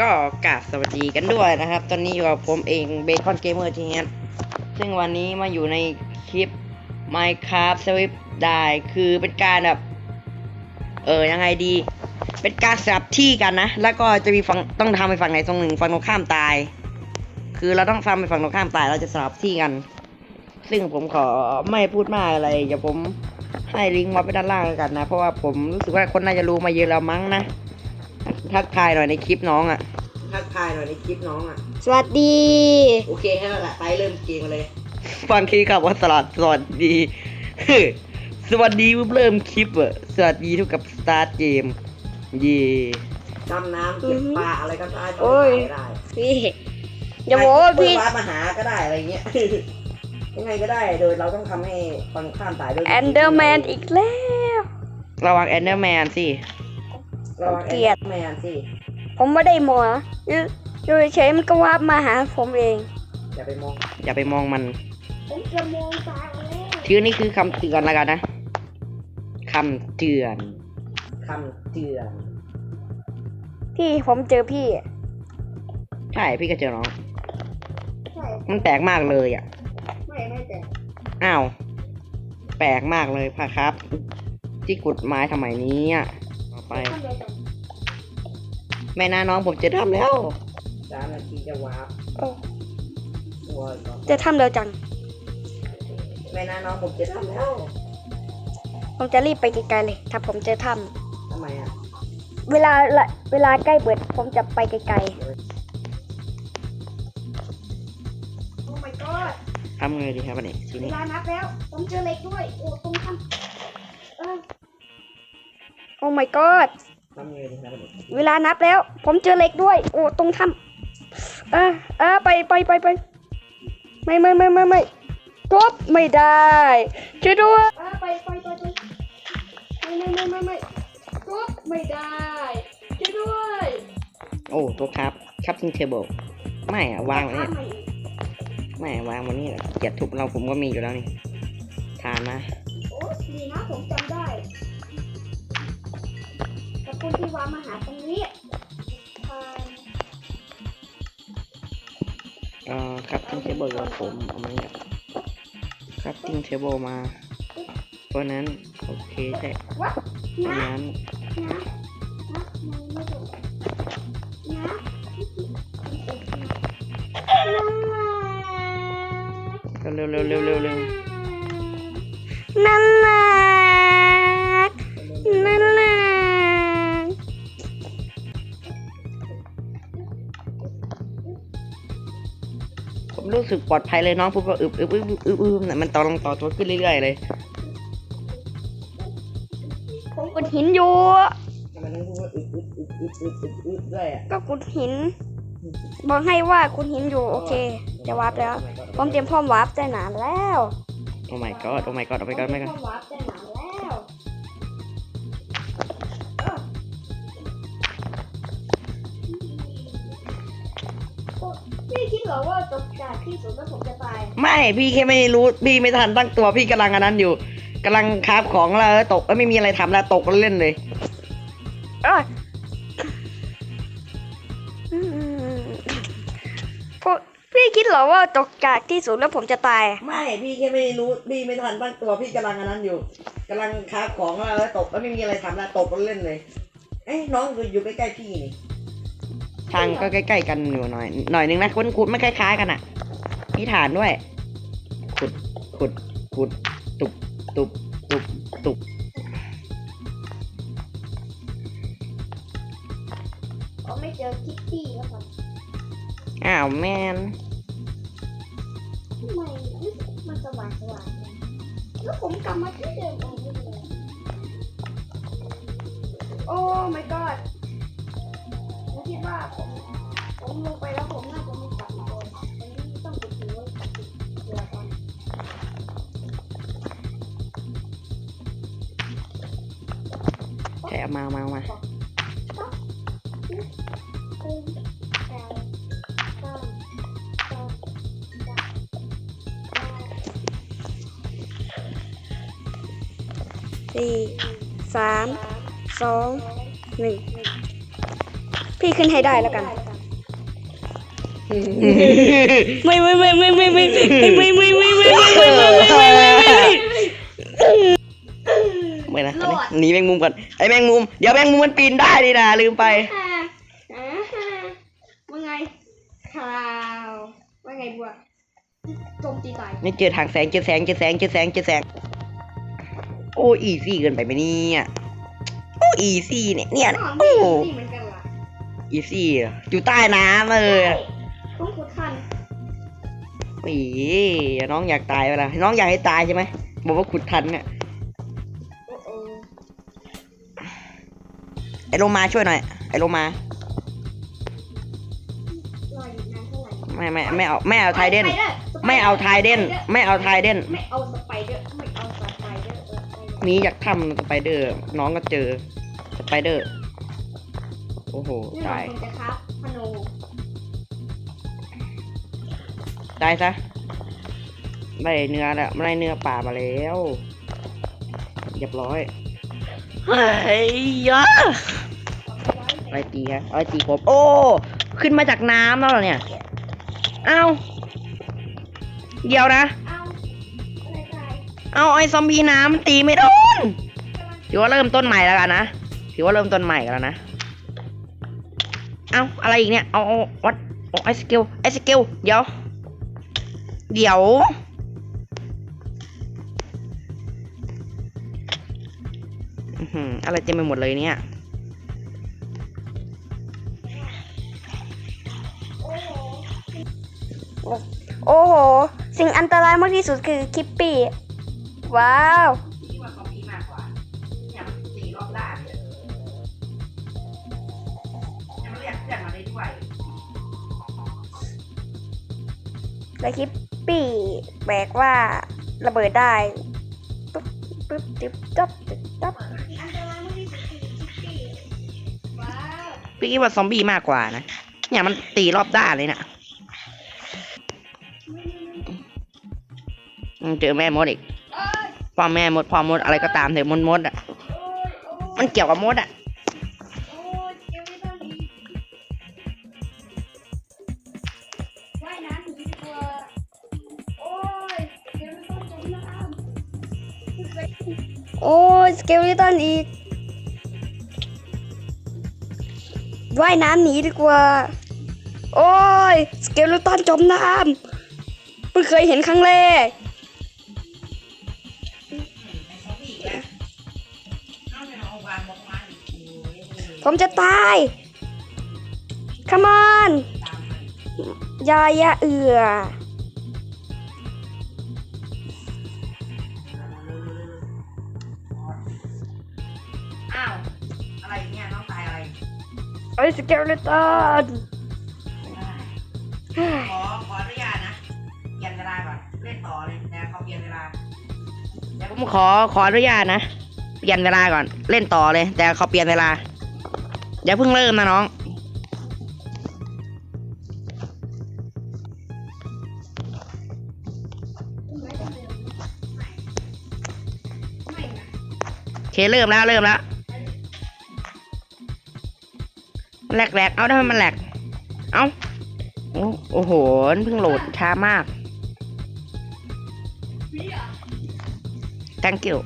ก็กราบสวัสดีกันด้วยนะครับ ตอนนี้อยู่กับผมเองเบคอนเกมเมอร์ทีเนี้ยซึ่งวันนี้มาอยู่ในคลิป Minecraft Swift ได้คือเป็นการแบบ เออยังไงดี เป็นการสลับที่กันนะ แล้วก็จะมีฝั่งต้องทำไปฝั่งไหนตรงหนึ่งฝั่งตรงข้ามตาย คือเราต้องทำไปฝั่งตรงข้ามตายเราจะสลับที่กัน ซึ่งผมขอไม่พูดมากอะไรเดี๋ยวผมให้ลิงก์มาไปด้านล่างกันนะ เพราะว่าผมรู้สึกว่าคนน่าจะรู้มาเยอะแล้วมั้งนะ ทักทายหน่อยในคลิปน้องอะ่ะ ทักทายหน่อยในคลิปน้องอะ่ะ สวัสดี โอเคแค่นั้นแหละไปเริ่มเกมกันเลย ฟังคีกับว่าสลัดสวัสดี สวัสดีเพิ่งเริ่มคลิปอะสวัสดีเทุกกับสตาร์ทเกมเย่ดำน้ำเก็บปลาอะไรก็ได้โอ้ยได้พี่อย่าบอกว่าพี่ เปิดวาร์ปมาหาก็ได้อะไรเงี้ย ยังไงก็ได้โดยเราต้องทำให้ฟังข้ามตายด้วย แอนเดอร์แมนอีกแล้ว ระวังแอนเดอร์แมนสิ ระวังเกลียดแมนสิ ผมไม่ได้หมัวอยู่อยู่เฉยๆมันก็วาบมาหาผมเอง อย่าไปมอง อย่าไปมองมัน ผมจะมองตาแล้วชื่อนี่คือคำเตือนแล้วกันนะคำเตือนคำเตือน พี่ผมเจอพี่ ใช่พี่ก็เจอน้องใช่มันแปลกมากเลยอะ ไม่ไม่แต่อ้าว แปลกมากเลยพะครับ ที่กุดไม้ทำไมนี้อะต่อ ไป แม่น้าน้องผมจะทำแล้วสามนาทีจะวาร์ปโอ้ตัวก่อนจะทำเร็วจัง แม่น้าน้องผมจะทำแล้วผมจะรีบไปไกลๆเลย ถ้าผมเจอถ้ทำไมอะำเวลาละเวลาใกล้เบิด ผมจะไปไกลๆโอ้ my god ทำไงดีครับวันนี้ทีเวนี้ลานับแล้ว ผมเจอเหล็กด้วย โอ้ตรงทำเออโอ้ my god ทำไงดีครับวันนี้เวลานับแล้ว ผมเจอเหล็กด้วย โอ้ ตรงทำเออเออไปไปไปไปไม่ไม่ไม่ไม่ไม่จบไม่ได้ช่วยด้วยเออไปไปไปไปไม่ไม่ไม่ไม่ไม่จบไม่ได้ช่วยด้วย โอ้ ตัวครับครับทิ้งเทเบิลไม่อะวางไว้เนี่ยทำไมอีกไม่วางวันนี้แหละเกียรติทุบเราผมก็มีอยู่แล้วนี่ทานนะโอ้ดีนะผมจำได้ขอบ คุณที่วามาหาตรงนี้เอ่อครับทิ้งเทเบิลกับผมเอามาเนี่ยครับทิ้งเทเบิลมาเพราะนั้น โอเคใช่วัดเพราะนั้นเร็วเร็วเร็วเร็วเร็วนั่นแหละ รู้สึกปลอดภัยเลยน้องพูดว่าอึบอึบอึบอึบอึบเนี่ยมันต่อลงต่อตัวขึ้นเรื่อยๆเลยผมขุดหินอยู่มันพูดว่าอึบอึบอึบอึบอึบอึบอึบด้วยอะก็ขุดหิน บอกให้ว่าขุดหินอยู่โอเคจะวาร์ปแล้วผมเตรียมพร้อมวาร์ปแต่นานแล้ว โอ้ my god โอ้ my god โอ้ my god ผไม่เตกัรีนยมพร้อมว พี่คิดเหรอว่าตกจากที่สูงแล้วผมจะตาย ไม่พี่แค่ไม่รู้พี่ไม่ทันตั้งตัวพี่กำลังอันนั้นอยู่กำลังคราฟของแล้วตกเอ้ยไม่มีอะไรทำแล้วตกเล่นเลยเอ้ยอืมพวกพี่คิดเหรอว่าตกจากที่สูงแล้วผมจะตาย ไม่พี่แค่ไม่รู้พี่ไม่ทันตั้งตัวพี่กำลังอันนั้นอยู่กำลังคราฟของแล้วตกแล้วไม่มีอะไรทำแล้วตกเล่นเลยเอ้ยน้องอยู่ใกล้ๆพี่นี่ ทางก็ใกล้ๆกันอยู่หน่อย หน่อยนึงนะคุณคุณไม่คล้ายๆกันอะมีฐานด้วย ขุด ขุด ขุด ตุบตุบตุบตุบผมไม่เจอคิตตี้แล้วครับอ้าวแมนทำไมรู้สึกมันสว่างสว่างจังแล้วผมกลับมาที่เดิมตรงนี้เลยโอ้ my god ผมคิดว่าผม ผมลงไปแล้วผมน่าจะไม่กลับมาเลยอันนี้ต้องติดถือไว้กับติดเรือก่อนใช่เอามาเอามาเอามาสี่สามสองหนึ่งพี่ขึ้นให้ได้แล้วกัน ไม่ไม่ไม่ไม่ไม่ไม่ไม่ไม่ไม่ไม่ไม่ไม่ไม่ไม่ไม่ไม่นะหนีแมงมุมก่อนไอ้แมงมุมเดี๋ยวแมงมุมมันปีนได้ดีนะลืมไปว่าไงข่าวว่าไงบัวโจมตีตายนี่เจอทางแสงเจอแสงเจอแสงเจอแสงเจอแสงโอ้อีซี่เกินไปไหมเนี่ยโอ้อีซี่เนี่ยเนี่ยโอ้นี่เหมือนกันล่ะอีซี่อยู่ใต้น้ำเลย ต้องขุดทันโอ้ยน้องอยากตายเวลาน้องอยากให้ตายใช่ไหมบอกว่าขุดทันเนี่ยโอ้โหไอ้โลมาช่วยหน่อยไอ้โลมารออยู่นานเท่าไหร่ไม่ไม่ไม่เอาไม่เอาไทเดนสปดอร์ไม่เอาไทเดนไม่เอาไทเดนไม่เอาสไปเดอร์ไม่เอาสไปเดอร์เออเออหนีจากถ้ำสไปเดอร์น้องก็เจอสไปเดอร์โอ้โหนี่เราตายคงจะครับพโน ตายซะได้เนื้อแล้วได้เนื้อป่ามาแล้วเรียบร้อยเฮ้ยยะอะไรตีฮะอะไรตีผมโอ้ ขึ้นมาจากน้ำแล้วเหรอเนี่ย เอ้า เดี๋ยวนะ เอาอะไรตายเอาไอ้ซอมบี้น้ำมันตีไม่โดนถือว่าเริ่มต้นใหม่แล้วกันนะ ถือว่าเริ่มต้นใหม่กันแล้วนะ เอาอะไรอีกเนี่ย เอาเอาวัดเอาไอสเกลไอสเกลเดี๋ยว เดี๋ยว อะไรเต็มไปหมดเลยเนี่ย โอ้โห สิ่งอันตรายมากที่สุดคือคิปปี้ ว้าวและคลิป ปี้แบกว่าระเบิดได้ปึ๊บปึ๊บจิ๊บจ๊บจิ๊บจ๊บอันตรายมากที่สุดคือคิปปี้ว้าวพี่คิดว่าซอมบี้มากกว่านะเนี่ยมันตีรอบด้านเลยนะเจอแม่มดอีกพ่อแม่มดพ่อมดอะไรก็ตามเถอะมดมดอะมันเกี่ยวกับมดอะ โอ้ยสเกลลิตันอีกว่ายน้ำหนีดีกว่า โอ้ยสเกลลิตันจมน้ำเพิ่งเคยเห็นครั้งแรกผมจะตาย come on ยายาเอือ ไอ้สเกลตันขอขออนุญาตนะเปลี่ยนเวลาก่อนเล่นต่อเลยแต่เขาเปลี่ยนเวลาเดี๋ยวผมขอขออนุญาตนะเปลี่ยนเวลาก่อน เล่นต่อเลย แต่เขาเปลี่ยนเวลาเดี๋ยวเพิ่งเริ่มนะน้องโอเคเริ่มแล้วเริ่มแล้ว แหลกแหลกเอาได้ไหมมันแหลก เอาโอ้โอ้โหเพิ่งโหลดช้ามาก thank you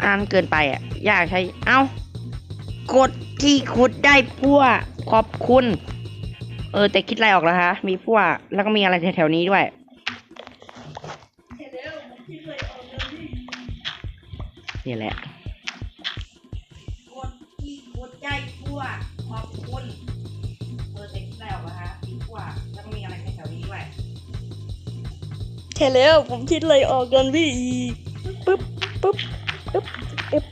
อันนั้นเกินไปอะ ยากใช้ เอากดที่คุดได้พั่วขอบคุณ เออ แต่คิดอะไรออกแล้วฮะ มีพั่วแล้วก็มีอะไรแถวๆนี้ด้วย นี่แหละกดที่คุดได้พั่วขอบคุณเออแต่คิดอะไรออกแล้วฮะมีพั่วแล้วก็มีอะไรแถวๆนี้ด้วยใช่แล้วผมคิดเลยออกกันพี่ปึ๊บปึ๊บปึ๊บปึ๊บ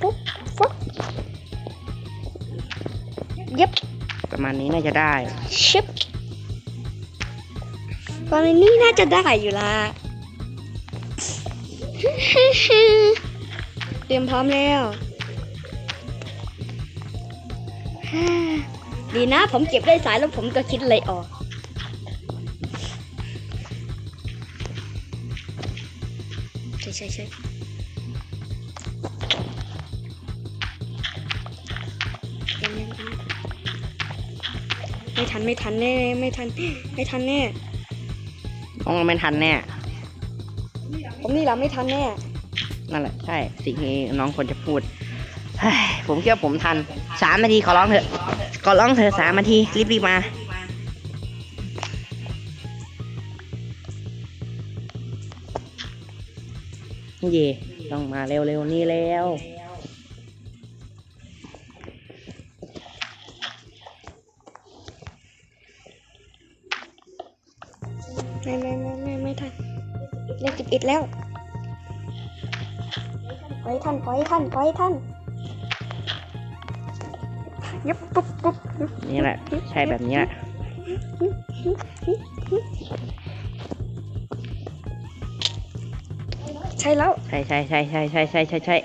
ปุ๊บฟักเย็บประมาณนี้น่าจะได้ชิปตอนนี้น่าจะได้อยู่ละเเตรียมพร้อมแล้วดีนะ ผมเก็บได้สายแล้วผมก็คิดเลยออก ใช่ใช่ใช่ไม่ทันไม่ทันแน่ไม่ทัน ไม่ทันแน่คงไม่ทันแน่ ผมนี่เราไม่ทันแน่ นั่นแหละใช่สิ่งที่น้องควรจะพูดเฮ้ยผมคิดว่าผมทันสามนาทีขอร้องเถอะขอร้องเถอะสามนาทีรีบรีบๆมาเย่ต้องมาเร็วๆ นี่แล้วไม่ไม่ไม่ไม่ไม่ทันเลขสิบเอ็ดแล้ว ไปทันไปทันไปทันยับปุ๊บปุ๊บปุ๊บนี่แหละ ใช่แบบนี้แหละใช่แล้ว ใช่ใช่ใช่ใช่ใช่ใช่ใช่ใช่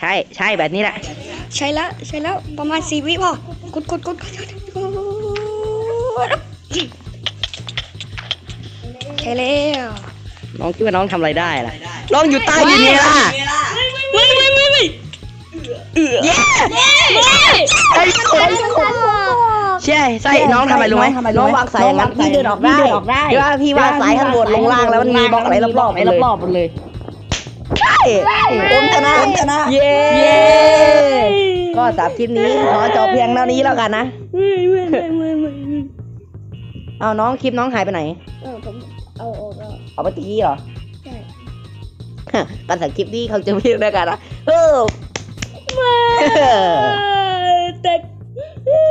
ใช่ใช่แบบนี้แหละ ใช่แล้วใช่แล้วประมาณสี่วิพอกดกดกดกดกดใช่แล้วน้องคิดว่าน้องทำอะไรได้ล่ะน้องอยู่ใต้ดินไงล่ะไม่ไม่ไม่ไม่ เย้ไอ้คนใช่ใช่น้องทำอะไรรู้ไหมน้องวางสายอย่างนั้นพี่เดินออกได้พี่ว่าพี่วางสายข้างบนลงล่างแล้วมันมีบล็อกอะไรรอบๆไปเลยรอบๆหมดเลยใช่ผมชนะผมชนะเย้ก็สามคลิปนี้ขอจบเพียงเท่านี้แล้วกันนะไม่ไม่ไม่ไม่ไม่เอาน้องคลิปน้องหายไปไหนเออผมเอาออกแล้วเอาไปตีเหรอใช่กันสักคลิปนี้เขาจะพี่ด้วยกันนะเออ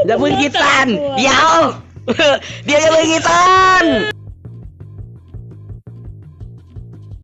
Dapungitan, yaul, oh. dia yang gitan